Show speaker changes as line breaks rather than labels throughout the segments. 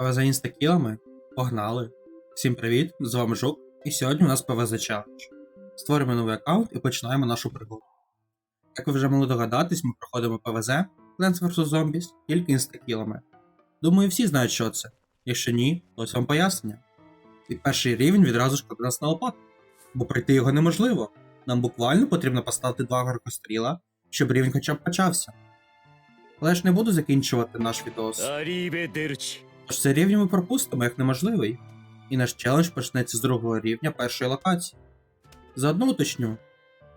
ПВЗ інстакілами. Погнали! Всім привіт! З вами Жук, і сьогодні у нас ПВЗ Challenge. Створюємо новий аккаунт і починаємо нашу пригоду. Як ви вже могли догадатись, ми проходимо ПВЗ Plants vs Zombies тільки інстакілами. Думаю, всі знають, що це. Якщо ні, то ось вам пояснення. І перший рівень відразу ж нас на лопатку, бо пройти його неможливо. Нам буквально потрібно поставити два горкостріла, щоб рівень хоча б почався. Але ж не буду закінчувати наш відос. Тож цей пропустимо як неможливий, і наш челендж почнеться з другого рівня першої локації. Заодно уточню,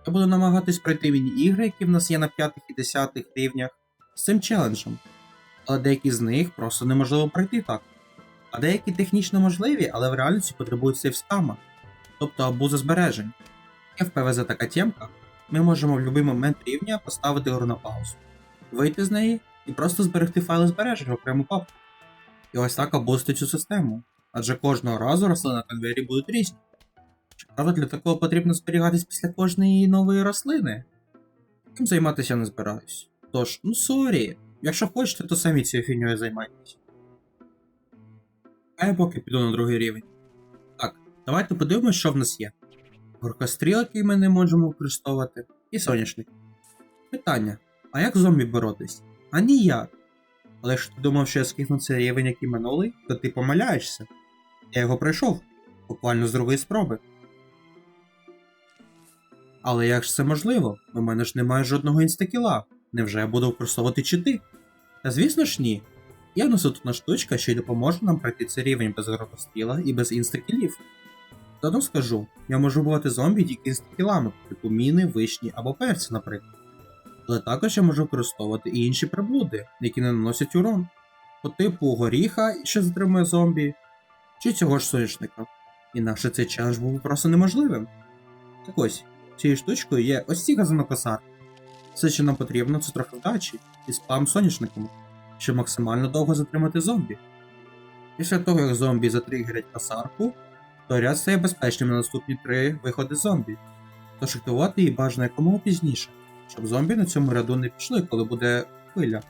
я буду намагатись пройти міні-ігри, які в нас є на 5 і 10 рівнях, з цим челенджем, але деякі з них просто неможливо пройти так. А деякі технічно можливі, але в реальності потребують сейфстама, тобто абуза збережень. Як в ПВЗ така тємка, ми можемо в будь-який момент рівня поставити гру на паузу, вийти з неї і просто зберегти файли збережень окрему папку. І ось так обустить цю систему. Адже кожного разу рослини на конвейері будуть різні. Щоправда, для такого потрібно зберігатись після кожної нової рослини. Цим займатися не збираюсь. Тож, ну сорі, якщо хочете, то самі цією фігньою займайтесь. А я поки піду на другий рівень. Так, давайте подивимось, що в нас є. Горкостріл, який ми не можемо використовувати, і соняшник. Питання: а як зомбі боротись? А ніяк. Але якщо ти думав, що я скину цей рівень, як і минулий, то ти помиляєшся. Я його пройшов, буквально з другої спроби. Але як ж це можливо? У мене ж немає жодного інстакіла. Невже я буду використовувати чити? Та звісно ж ні. Є в тут штучка, що й допоможе нам пройти цей рівень без гротостріла і без інстакілів. Заодно скажу, я можу вбивати зомбі тільки інстакілами, типу міни, вишні або перці, наприклад. Але також я можу використовувати і інші приблуди, які не наносять урон, по типу горіха, що затримує зомбі, чи цього ж соняшника. Інакше цей челендж був просто неможливим. Так ось, цією штучкою є ось ці газонокосарки. Все, що нам потрібно, це трохи вдачі і спам соняшником, щоб максимально довго затримати зомбі. Після того, як зомбі затригерять косарку, то ряд стає безпечним на наступні три виходи зомбі. Тож активувати її бажано якомога пізніше щоб зомбі на цьому ряду не пішли, коли буде хвиля.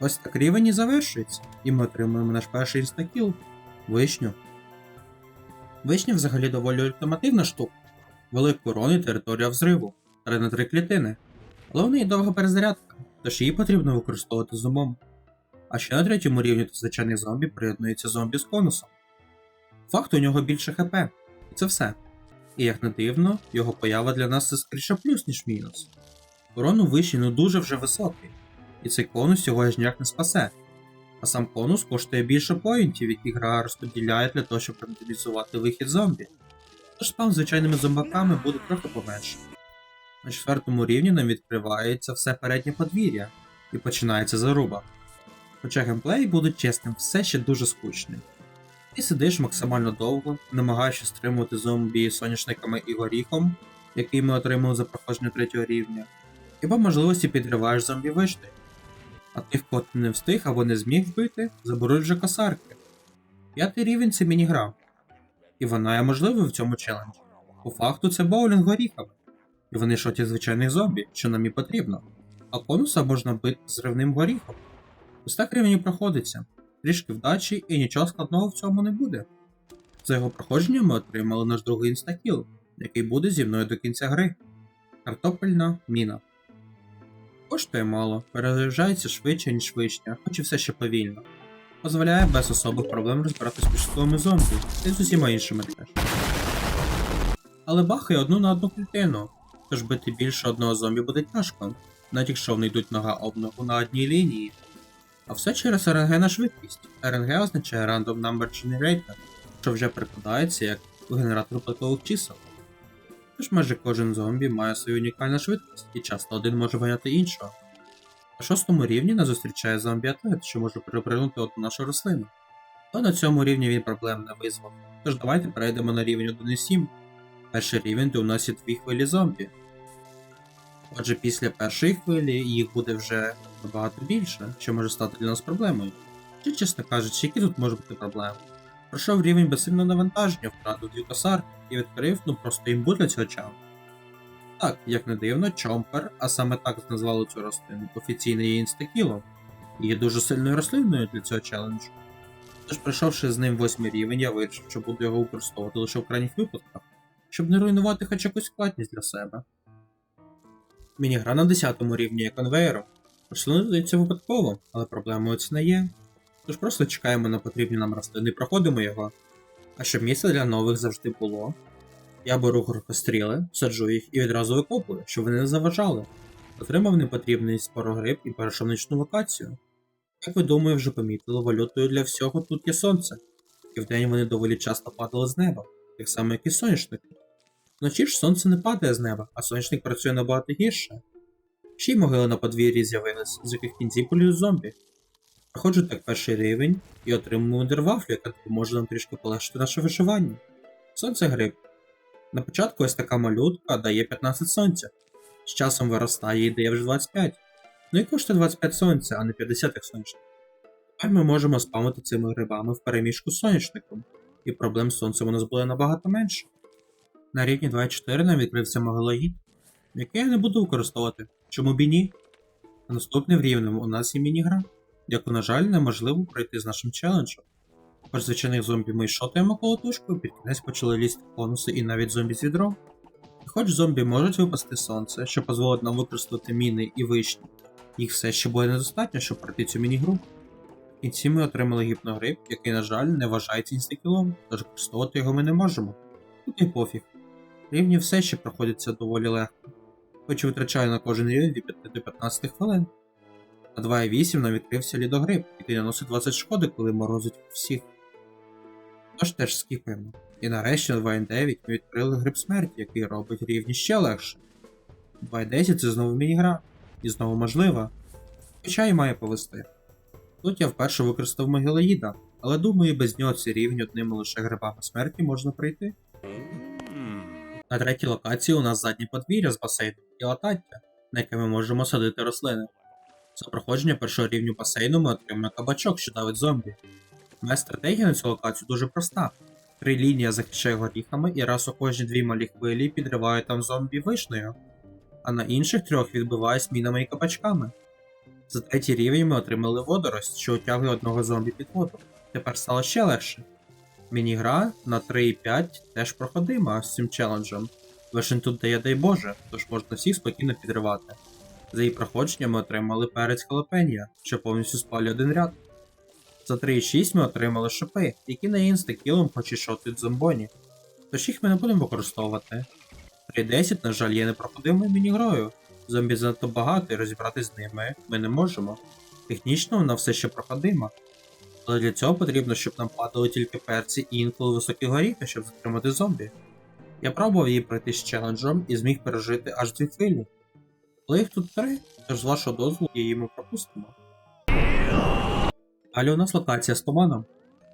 Ось так рівень і завершується, і ми отримуємо наш перший інстакіл вишню. Вишня взагалі доволі ультимативна штука. Великий урон і територія взриву, 3 на 3 клітини. Але в неї довга перезарядка, тож її потрібно використовувати з умом. А ще на третьому рівні до звичайних зомбі приєднується зомбі з конусом. Факт у нього більше ХП, і це все. І як не дивно, його поява для нас це скоріше плюс, ніж мінус. Урон у виші ну дуже вже високий, і цей конус його аж ніяк не спасе. А сам конус коштує більше поінтів, які гра розподіляє для того, щоб рентабілізувати вихід зомбі. Тож спам з звичайними зомбаками буде трохи поменше. На четвертому рівні нам відкривається все переднє подвір'я, і починається заруба. Хоча геймплей буде чесним, все ще дуже скучний. Ти сидиш максимально довго, намагаючись стримувати зомбі соняшниками і горіхом, який ми отримали за проходження третього рівня, і по можливості підриваєш зомбі вишти. А тих, кого не встиг або не зміг вбити, вже косарки. П'ятий рівень це міні-гра. І вона є можливою в цьому челенджі. По факту це боулінг горіхами. І вони шотять звичайних зомбі, що нам і потрібно. А конуса можна бити зривним горіхом. Ось так рівень проходиться. Трішки вдачі і нічого складного в цьому не буде. За його проходження ми отримали наш другий інстакіл, який буде зі мною до кінця гри. Картопельна міна. Коштує мало, перезаряджається швидше, ніж вишня, хоч і все ще повільно. Дозволяє без особих проблем розбиратись з початковими зомбі і з усіма іншими теж. Але бахає одну на одну клітину, тож бити більше одного зомбі буде тяжко, навіть якщо вони йдуть нога об ногу на одній лінії. А все через RNG на швидкість. RNG означає Random Number Generator, що вже прикладається як генератор випадкових чисел. Тож майже кожен зомбі має свою унікальну швидкість, і часто один може ганяти іншого. На шостому рівні нас зустрічає зомбі-атлет, що може перепригнути одну нашу рослину. Але на цьому рівні він проблем не визвав. Тож давайте перейдемо на рівень 1.7. Перший рівень, де у нас є дві хвилі зомбі. Отже, після першої хвилі їх буде вже набагато більше, що може стати для нас проблемою. Чи, чесно кажучи, які тут можуть бути проблеми? Пройшов рівень без сильного навантаження, втратив дві і відкрив ну просто імбу для цього чалу. Так, як не дивно, Чомпер, а саме так назвали цю рослину, офіційно є інстакілом, і є дуже сильною рослиною для цього челенджу. Тож, пройшовши з ним восьмий рівень, я вирішив, що буду його використовувати лише в крайніх випадках, щоб не руйнувати хоч якусь складність для себе. Мінігра на 10 рівні є конвейером. Рослини випадково, але проблемою це не є. Тож просто чекаємо на потрібні нам рослини проходимо його. А щоб місце для нових завжди було, я беру горкостріли, саджу їх і відразу викопую, щоб вони не заважали. Отримав непотрібний спорогриб і перейшов локацію. Як ви думаю, вже помітили, валютою для всього тут є сонце, і вдень вони доволі часто падали з неба, так само як і соняшники. Вночі ж сонце не падає з неба, а соняшник працює набагато гірше. Ще й могили на подвір'ї з'явились, з яких кінці полюють зомбі. Проходжу так перший рівень і отримую вундервафлю, яка допоможе нам трішки полегшити наше виживання. Сонце гриб. На початку ось така малютка дає 15 сонця. З часом виростає і дає вже 25. Ну і коштує 25 сонця, а не 50 як соняшник. Тепер ми можемо спамити цими грибами в переміжку з соняшником, і проблем з сонцем у нас буде набагато менше. На рівні 24 нам відкрився могилоїд, який я не буду використовувати. Чому б і ні? На наступним рівнем у нас є міні-гра, яку, на жаль, неможливо пройти з нашим челенджем. Хоч звичайних зомбі ми шотаємо колотушкою, під кінець почали лізти конуси і навіть зомбі з відром. І хоч зомбі можуть випасти сонце, що дозволить нам використати міни і вишні, їх все ще буде недостатньо, щоб пройти цю міні-гру. В кінці ми отримали гіпногриб, який, на жаль, не вважається інстакілом, тож використовувати його ми не можемо. Тут і пофіг. Рівні все ще проходяться доволі легко, хоч і витрачаю на кожен рівень від 5 до 15 хвилин. На 2.8 нам відкрився лідогриб, який наносить 20 шкоди, коли морозить всіх. Тож теж скіпаємо. І нарешті на 2.9 ми відкрили гриб смерті, який робить рівні ще легше. 2.10 це знову мінігра, і знову можлива. Хоча і має повести. Тут я вперше використав могилоїда, але думаю, без нього ці рівні одними лише грибами смерті можна пройти. На третій локації у нас заднє подвір'я з басейном і латаття, на яке ми можемо садити рослини. За проходження першого рівню басейну ми отримаємо кабачок, що давить зомбі. Моя стратегія на цю локацію дуже проста. Три лінії захищає горіхами і раз у кожні дві малі хвилі підриваю там зомбі вишнею, а на інших трьох відбиваюсь мінами і кабачками. За третій рівень ми отримали водорость, що утягує одного зомбі під воду. Тепер стало ще легше. Міні-гра на 3.5 теж проходима з цим челенджем. Вишень тут дає дай Боже, тож можна всіх спокійно підривати. За її проходження ми отримали перець халапенья, що повністю спалює один ряд. За 3.6 ми отримали шипи, які є інстакілом, хоч і шотують зомбоні. Тож їх ми не будемо використовувати. 3.10, на жаль, є непроходимою міні-грою. Зомбі занадто багато і розібратись з ними ми не можемо. Технічно вона все ще проходима. Але для цього потрібно, щоб нам падали тільки перці і інколи високі горіхи, щоб затримати зомбі. Я пробував її пройти з челенджем і зміг пережити аж дві хвилі. Але їх тут три, тож з вашого дозволу її ми пропустимо. Далі у нас локація з туманом.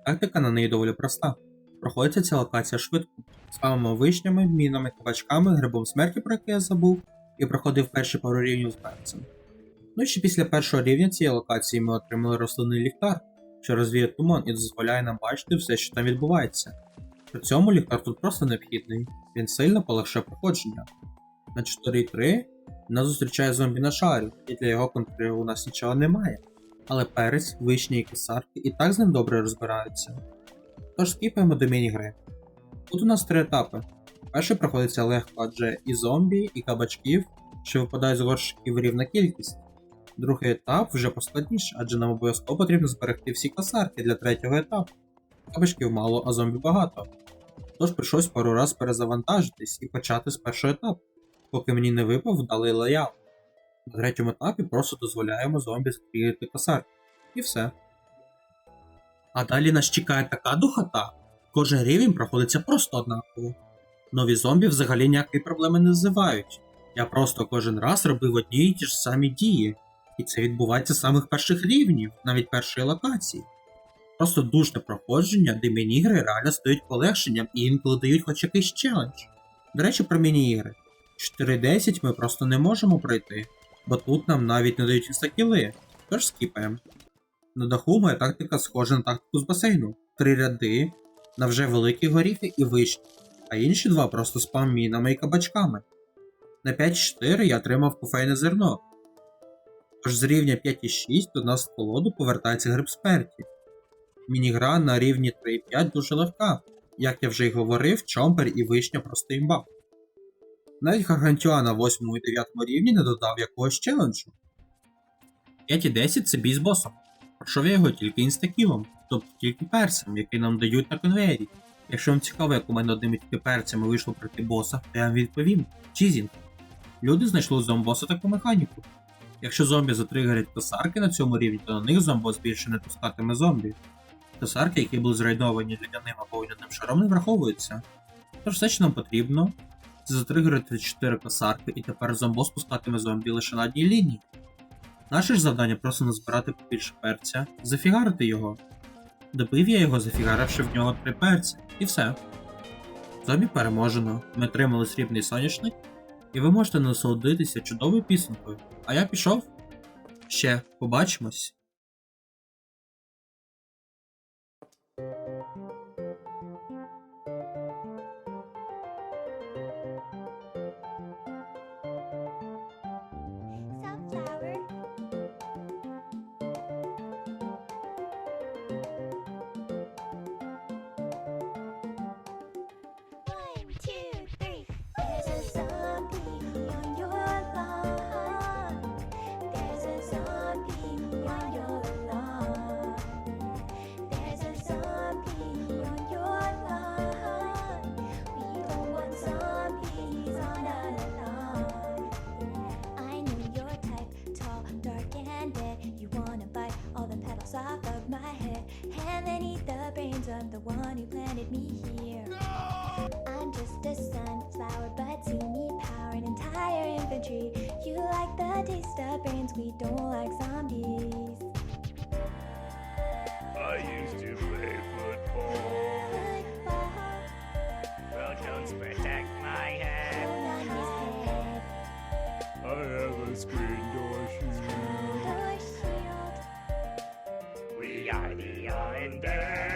Тактика на неї доволі проста. Проходиться ця локація швидко. Спамимо вишнями, мінами, кабачками, грибом смерті, про який я забув, і проходив перші пару рівнів з перцем. Ну і ще після першого рівня цієї локації ми отримали рослинний ліхтар, що розвіє туман і дозволяє нам бачити все, що там відбувається. При цьому ліхтар тут просто необхідний, він сильно полегшує проходження. На 4.3 нас зустрічає зомбі на шарі, і для його контролю у нас нічого немає. Але перець, вишні і кисарки і так з ним добре розбираються. Тож скіпаємо до міні-гри. Тут у нас три етапи. Перший проходиться легко, адже і зомбі, і кабачків, що випадають з горщиків рівна кількість. Другий етап вже поскладніше, адже нам обов'язково потрібно зберегти всі касарки для третього етапу. Кабачків мало, а зомбі багато. Тож прийшлось пару раз перезавантажитись і почати з першого етапу, поки мені не випав вдалий леяут. На третьому етапі просто дозволяємо зомбі стрілити касарки. І все. А далі нас чекає така духота. Кожен рівень проходиться просто однаково. Нові зомбі взагалі ніякої проблеми не ззивають. Я просто кожен раз робив одні й ті ж самі дії. І це відбувається з самих перших рівнів, навіть першої локації. Просто душне проходження, де міні-ігри реально стають полегшенням і інколи дають хоч якийсь челендж. До речі, про міні-ігри. 4.10 ми просто не можемо пройти, бо тут нам навіть не дають інстакіли, тож скіпаємо. На даху моя тактика схожа на тактику з басейну. Три ряди, на вже великі горіхи і вишні, а інші два просто спам мінами і кабачками. На 5.4 я отримав кофейне зерно. Тож з рівня 5.6 до нас в колоду повертається гриб смерті. Мінігра на рівні 3.5 дуже легка. Як я вже й говорив, чомпер і вишня просто імба. Навіть Гаргантюа на 8 і 9 рівні не додав якогось челенджу. 5 і 10 це бій з босом. Пройшов я його тільки інстакілом, тобто тільки перцем, який нам дають на конвеєрі. Якщо вам цікаво, як у мене одними тільки перцями вийшло пройти боса, то я вам відповім. Чізінг. Люди знайшли зомбоса таку механіку. Якщо зомбі затригерять косарки на цьому рівні, то на них зомбос більше не пускатиме зомбі. Косарки, які були зрайдовані льодяним або вогняним шаром, не враховуються. Тож все, що нам потрібно, це затригерити 4 косарки, і тепер зомбос пускатиме зомбі лише на одній лінії. Наше ж завдання просто назбирати побільше перця, зафігарити його. Добив я його, зафігаривши в нього три перця, і все. Зомбі переможено, ми отримали срібний соняшник, і ви можете насолодитися чудовою пісенькою. А я пішов. Ще побачимось.
A sunflower, but you need power and entire infantry. You like the taste of brains, we don't like zombies.
I used to play football. Well, don't protect my head.
bone on his head,
I have a screen door shield.
door shield.
We are the undead.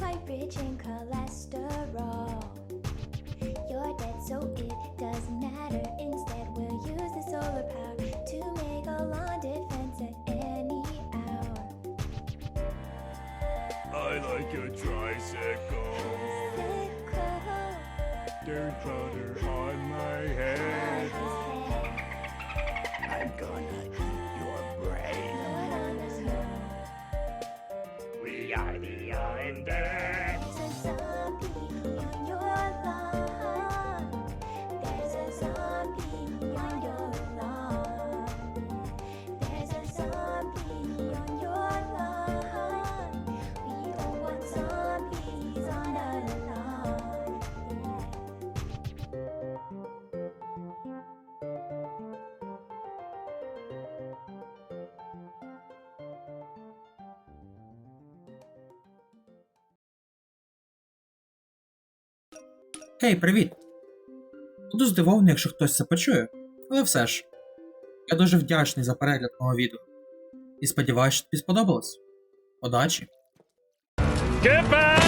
Quite rich in cholesterol. You're dead, so it doesn't matter. Instead, we'll use the solar power to make a lawn defense at any hour.
I like a tricycle. Dirt powder on my head. I'm gonna eat your brain.
put on the.
We are the undead.
Гей, привіт! Буду здивований, якщо хтось це почує, але все ж. Я дуже вдячний за перегляд мого відео. І сподіваюся, що тобі сподобалось. Удачі!
Back!